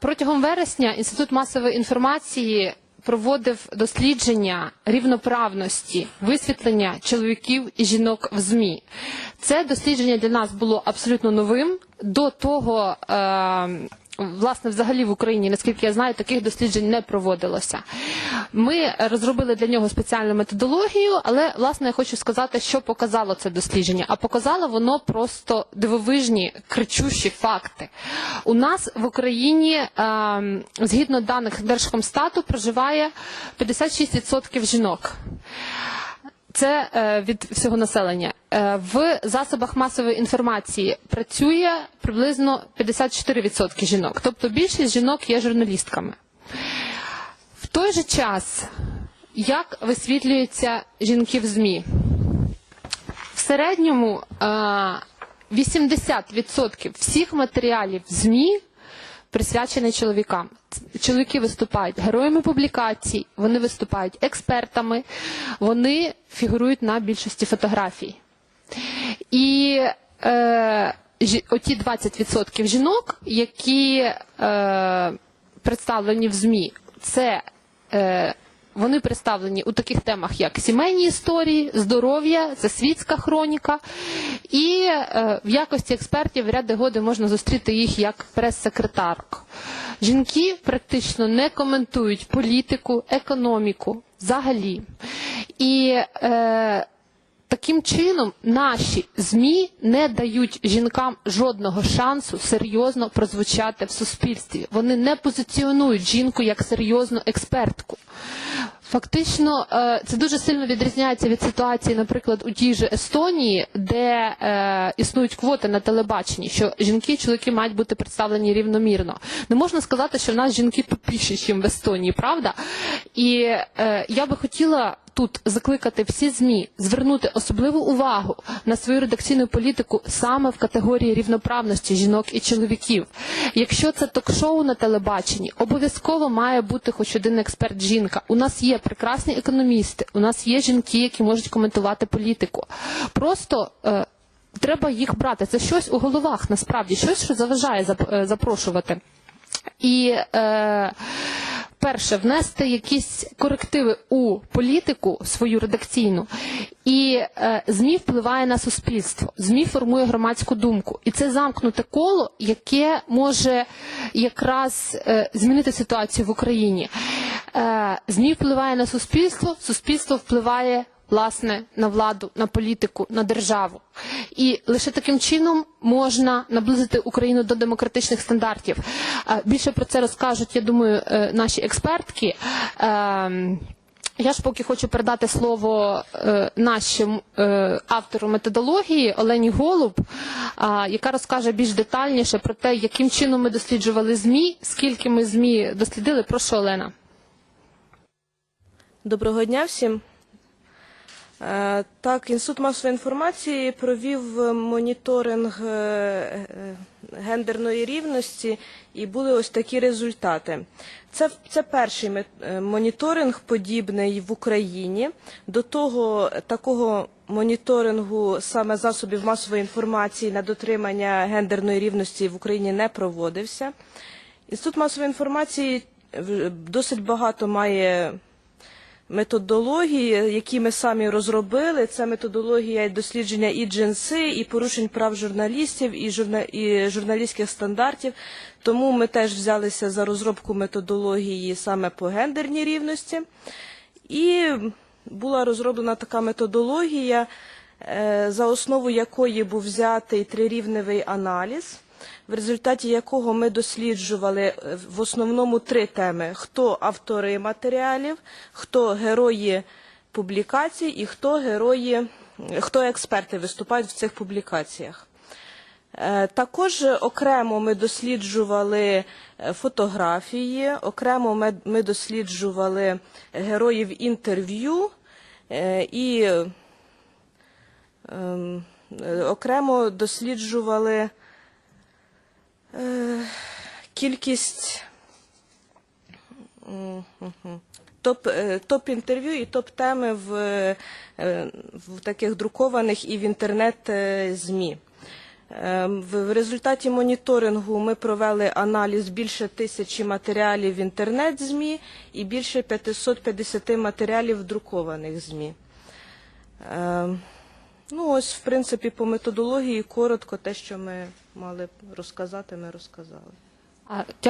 Протягом вересня Інститут масової інформації проводив дослідження рівноправності, висвітлення чоловіків і жінок в ЗМІ. Це дослідження для нас було абсолютно новим. До того, е, власне, взагалі в Україні, наскільки я знаю, таких досліджень не проводилося. Ми розробили для нього спеціальну методологію, але власне я хочу сказати, що показало це дослідження. А показало воно просто дивовижні, кричущі факти. У нас в Україні, е, згідно даних Держкомстату, проживає 56% жінок. Це е, від всього населення. Е, в засобах масової інформації працює приблизно 54% жінок. Тобто більшість жінок є журналістками. В той же час, як висвітлюються жінки в ЗМІ? В середньому е, 80% всіх матеріалів ЗМІ присвячені чоловікам. Чоловіки виступають героями публікацій, вони виступають експертами, вони фігурують на більшості фотографій. І е, оті 20% жінок, які е, представлені в ЗМІ, це е, вони представлені у таких темах, як сімейні історії, здоров'я, це світська хроніка. І е, в якості експертів ряди годи можна зустріти їх як прес-секретарок. Жінки практично не коментують політику, економіку взагалі. І е, Таким чином, наші ЗМІ не дають жінкам жодного шансу серйозно прозвучати в суспільстві. Вони не позиціонують жінку як серйозну експертку. Фактично, е, це дуже сильно відрізняється від ситуації, наприклад, у тій же Естонії, де е, існують квоти на телебаченні, що жінки і чоловіки мають бути представлені рівномірно. Не можна сказати, що в нас жінки тупіші, ніж в Естонії, правда? І е, я би хотіла тут закликати всі ЗМІ звернути особливу увагу на свою редакційну політику саме в категорії рівноправності жінок і чоловіків. Якщо це ток-шоу на телебаченні, обов'язково має бути хоч один експерт жінка. У нас є прекрасні економісти, у нас є жінки, які можуть коментувати політику. Просто е, треба їх брати. Це щось у головах, насправді, щось, що заважає е, запрошувати. І е, перше, внести якісь корективи у політику свою редакційну, і е, ЗМІ впливає на суспільство. ЗМІ формує громадську думку. І це замкнуте коло, яке може якраз е, змінити ситуацію в Україні. Е, ЗМІ впливає на суспільство, суспільство впливає власне на владу, на політику, на державу. І лише таким чином можна наблизити Україну до демократичних стандартів. Е, Більше про це розкажуть, я думаю, е, наші експертки. Ем, Я ж поки хочу передати слово е, нашому е, автору методології Олені Голуб, а, яка розкаже більш детальніше про те, яким чином ми досліджували ЗМІ, скільки ми ЗМІ дослідили. Прошу Олена. Доброго дня всім. Е, Так, Інститут масової інформації провів е, моніторинг е, гендерної рівності і були ось такі результати. Це, це перший моніторинг подібний в Україні. До того такого моніторингу саме засобів масової інформації на дотримання гендерної рівності в Україні не проводився. Інститут масової інформації досить багато має методології, які ми самі розробили. Це методологія дослідження і джинси, і порушень прав журналістів, і, журна... і журналістських стандартів. Тому ми теж взялися за розробку методології саме по гендерній рівності. І була розроблена така методологія, е, за основу якої був взятий трирівневий аналіз, в результаті якого ми досліджували е, в основному три теми: хто автори матеріалів, хто герої публікацій і хто герої, хто експерти виступають в цих публікаціях. Е, Також окремо ми досліджували е, фотографії, окремо ми- досліджували героїв інтерв'ю і ем, окремо досліджували кількість топ, е, топ-інтерв'ю і топ-теми в, е, в таких друкованих і в інтернет-ЗМІ. Е, В результаті моніторингу ми провели аналіз більше тисячі матеріалів в інтернет-ЗМІ і більше 550 матеріалів друкованих ЗМІ. Е, Ну, ось, в принципі, по методології коротко те, що ми мали розказати, ми розказали. А,